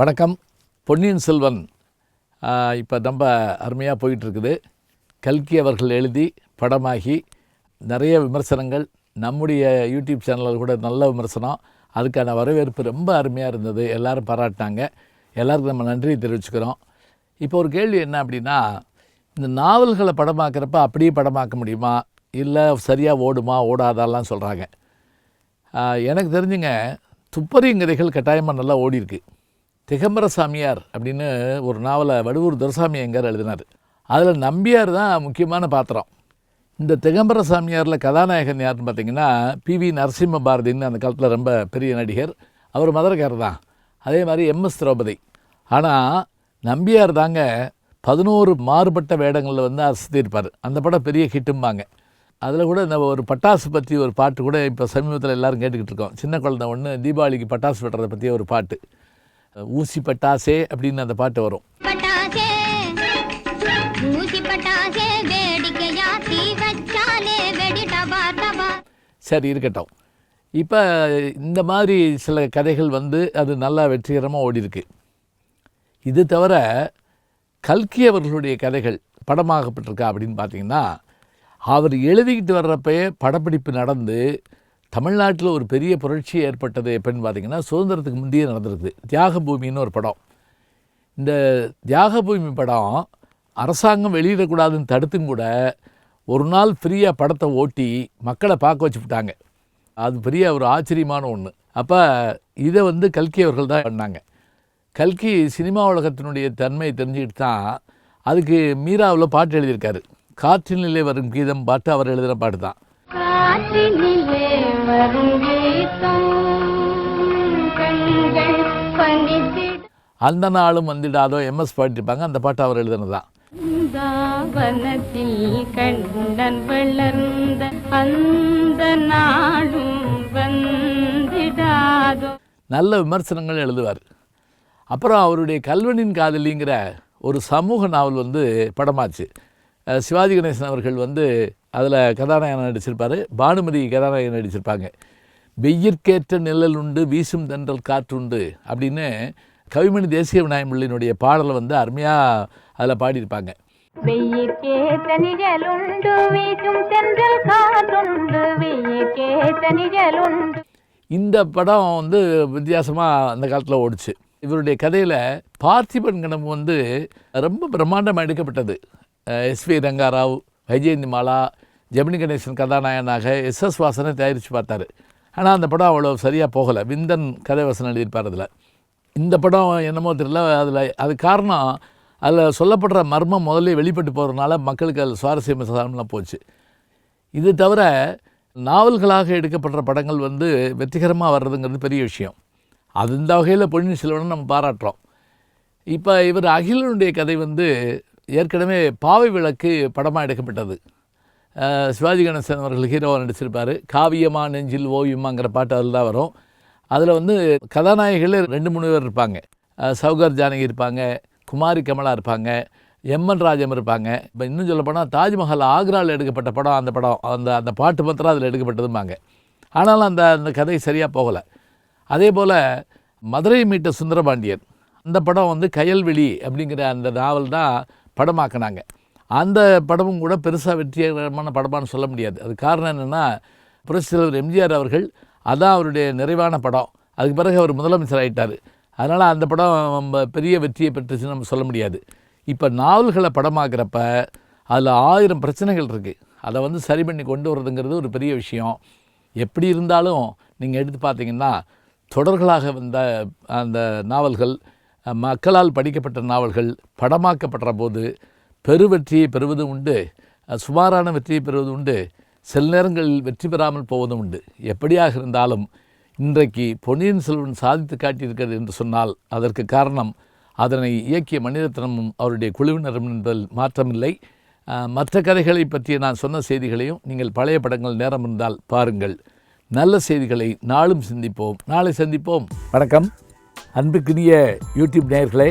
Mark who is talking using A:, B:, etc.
A: வணக்கம். பொன்னியின் செல்வன் இப்போ ரொம்ப அருமையாக போயிட்டுருக்குது. கல்கி அவர்கள் எழுதி படமாகி நிறைய விமர்சனங்கள். நம்முடைய யூடியூப் சேனலில் கூட நல்ல விமர்சனம். அதுக்கான வரவேற்பு ரொம்ப அருமையாக இருந்தது. எல்லாரும் பாராட்டினாங்க. எல்லாருக்கும் நம்ம நன்றி தெரிவிச்சுக்கிறோம். இப்போ ஒரு கேள்வி என்ன அப்படின்னா இந்த நாவல்களை படமாக்குறப்ப அப்படியே படமாக்க முடியுமா? இல்லை சரியாக ஓடுமா ஓடாதாலாம் சொல்கிறாங்க எனக்கு தெரிஞ்சுங்க துப்பறிங்கதைகள் கட்டாயமாக நல்லா ஓடி இருக்குது திகம்பர சாமியார் அப்படின்னு ஒரு நாவலை வடுவூர் துரசாமி எங்கார் எழுதினார். அதில் நம்பியார் தான் முக்கியமான பாத்திரம். இந்த திகம்பர சாமியாரில் கதாநாயகன் யாருன்னு பார்த்தீங்கன்னா பிவி நரசிம்ம பாரதின்னு அந்த காலத்தில் ரொம்ப பெரிய நடிகர். அவர் மதுரக்காரர் தான். அதே மாதிரி எம்எஸ் திரௌபதி. ஆனால் நம்பியார் தாங்க பதினோரு மாறுபட்ட வேடங்களில் வந்து அசத்திருப்பார் அந்த படம் பெரிய ஹிட்டும்பாங்க. அதில் கூட இந்த ஒரு பட்டாசு பற்றி ஒரு பாட்டு கூட இப்போ சமீபத்தில் எல்லாரும் கேட்டுக்கிட்டு இருக்கோம். சின்ன குழந்தை ஒன்று தீபாவளிக்கு பட்டாசு வெட்டுறதை பற்றி ஒரு பாட்டு. ஊசி பட்டாசே அப்படின்னு அந்த பாட்டு வரும். சரி இருக்கட்டும். இப்போ இந்த மாதிரி சில கதைகள் வந்து அது நல்லா வெற்றிகரமாக ஓடி இருக்கு இது தவிர கல்கி அவர்களுடைய கதைகள் படமாகப்பட்டிருக்கா அப்படின்னு பார்த்தீங்கன்னா அவர் எழுதிக்கிட்டு வர்றப்பயே படப்பிடிப்பு நடந்து தமிழ்நாட்டில் ஒரு பெரிய புரட்சி ஏற்பட்டது எப்படின்னு பார்த்தீங்கன்னா சுதந்திரத்துக்கு முந்தையே நடந்திருக்குது. தியாக பூமின்னு ஒரு படம். இந்த தியாகபூமி படம் அரசாங்கம் வெளியிடக்கூடாதுன்னு தடுத்தும் கூட ஒரு நாள் ஃப்ரீயாக படத்தை ஓட்டி மக்களை பார்க்க வச்சு விட்டாங்க அது பெரிய ஒரு ஆச்சரியமான ஒன்று அப்போ இதை வந்து கல்கி அவர்கள் தான் பண்ணாங்க. கல்கி சினிமா உலகத்தினுடைய தன்மையை தெரிஞ்சுக்கிட்டு தான் அதுக்கு மீராவில் பாட்டு எழுதியிருக்காரு. காற்றினிலே வரும் கீதம் பாட்டு அவர் எழுதுகிற பாட்டு தான். அந்த நாளும் வந்துடாதோ எம்எஸ் பாடிருப்பாங்க அந்த பாட்டு அவர் எழுதினது? தான்
B: வனத்தில் கண்ணன் வளர்ந்த அந்த நாளும் வந்திடாதோ.
A: நல்ல விமர்சனங்கள் எழுதுவார். அப்புறம் அவருடைய கல்வனின் காதலிங்கிற ஒரு சமூக நாவல் வந்து படமாச்சு. சிவாஜி கணேசன் அவர்கள் வந்து அதில் கதாநாயகன் நடிச்சிருப்பார். பானுமதி கதாநாயகன் நடிச்சிருப்பாங்க. வெயிற்கேற்ற நிழல் உண்டு வீசும் தென்றல் காற்றுண்டு அப்படின்னு கவிமணி தேசிய விநாயகம் பிள்ளையினுடைய பாடலை வந்து அருமையாக அதில் பாடியிருப்பாங்க.
B: வெயிற்கேற்ற நிழலுண்டு வீசும் தென்றல் காற்றுண்டு வெயிற்கேற்ற நிழலுண்டு
A: இந்த படம் வந்து வித்தியாசமாக அந்த காலத்தில் ஓடிச்சு. இவருடைய கதையில் பார்த்திபன் கணம் வந்து ரொம்ப பிரம்மாண்டமாக எடுக்கப்பட்டது. எஸ்வி ரங்காராவ் வைஜெயந்தி மாலா ஜெமினி கணேசன் கதாநாயகனாக எஸ் எஸ் வாசனை தயாரித்து பார்த்தாரு. ஆனால் அந்த படம் அவ்வளோ சரியாக போகலை. விந்தன் கதை வசனம் எழுதியிருப்பார் அதில். இந்த படம் என்னமோ தெரியல அதில் அது காரணம் அதில் சொல்லப்படுற மர்மம் முதல்ல வெளிப்பட்டு போகிறதுனால மக்களுக்கு அதில் சுவாரஸ்யம் சாதனம்லாம் போச்சு. இது தவிர நாவல்களாக எடுக்கப்படுற படங்கள் வந்து வெற்றிகரமாக வர்றதுங்கிறது பெரிய விஷயம். அது இந்த வகையில் பொன்னியின் செல்வனை நம்ம பாராட்டுறோம். இப்போ இவர் அகிலனுடைய கதை வந்து ஏற்கனவே பாவை விளக்கு படமாக எடுக்கப்பட்டது. சிவாஜி கணேசன் அவர்கள் ஹீரோவாக நடிச்சிருப்பார். காவியமா நெஞ்சில் ஓவியமாங்கிற பாட்டு அதில் தான் வரும். அதில் வந்து கதாநாயகிகள் ரெண்டு மூணு பேர் இருப்பாங்க. சௌகர் ஜானகி இருப்பாங்க குமாரி கமலா இருப்பாங்க எம்என் ராஜம் இருப்பாங்க. இப்போ இன்னும் சொல்லப்போனால் தாஜ்மஹால் ஆக்ராவில் எடுக்கப்பட்ட படம் அந்த படம் அந்த அந்த பாட்டு மாத்திரம் அதில் எடுக்கப்பட்டதும்பாங்க. ஆனாலும் அந்த அந்த கதை சரியாக போகலை. அதே போல் மதுரை மீட்ட சுந்தரபாண்டியன் அந்த படம் வந்து கயல்வெளி அப்படிங்கிற அந்த நாவல் தான் படமாக்குனாங்க. அந்த படமும் கூட பெருசாக வெற்றிகரமான படமான்னு சொல்ல முடியாது. அது காரணம் என்னென்னா புரட்சி தலைவர் எம்ஜிஆர் அவர்கள் அதான் அவருடைய நிறைவான படம். அதுக்கு பிறகு அவர் முதலமைச்சர் ஆகிட்டார் அதனால் அந்த படம் ரொம்ப பெரிய வெற்றியை பெற்றுச்சுன்னு நம்ம சொல்ல முடியாது. இப்போ நாவல்களை படமாக்குறப்ப அதில் ஆயிரம் பிரச்சனைகள் இருக்குது அதை வந்து சரி பண்ணி கொண்டு வர்றதுங்கிறது ஒரு பெரிய விஷயம். எப்படி இருந்தாலும் நீங்கள் எடுத்து பார்த்தீங்கன்னா தொடர்களாக வந்த அந்த நாவல்கள் மக்களால் படிக்கப்பட்ட நாவல்கள் படமாக்கப்படுற போது பெருவெற்றியை பெறுவதும் உண்டு. சுமாரான வெற்றியை பெறுவது உண்டு. சில நேரங்களில் வெற்றி பெறாமல் போவதும் உண்டு. எப்படியாக இருந்தாலும் இன்றைக்கு பொன்னியின் செல்வன் சாதித்து காட்டியிருக்கிறது என்று சொன்னால் அதற்கு காரணம் அதனை இயக்கிய மணிரத்னமும் அவருடைய குழுவினரும் என்பதில் மாற்றமில்லை. மற்ற கதைகளை பற்றிய நான் சொன்ன செய்திகளையும் நீங்கள் பழைய படங்கள் நேரம் இருந்தால் பாருங்கள். நல்ல செய்திகளை நாளும் சிந்திப்போம். நாளை சந்திப்போம். வணக்கம். அன்புக்குரிய யூடியூப் நேயர்களே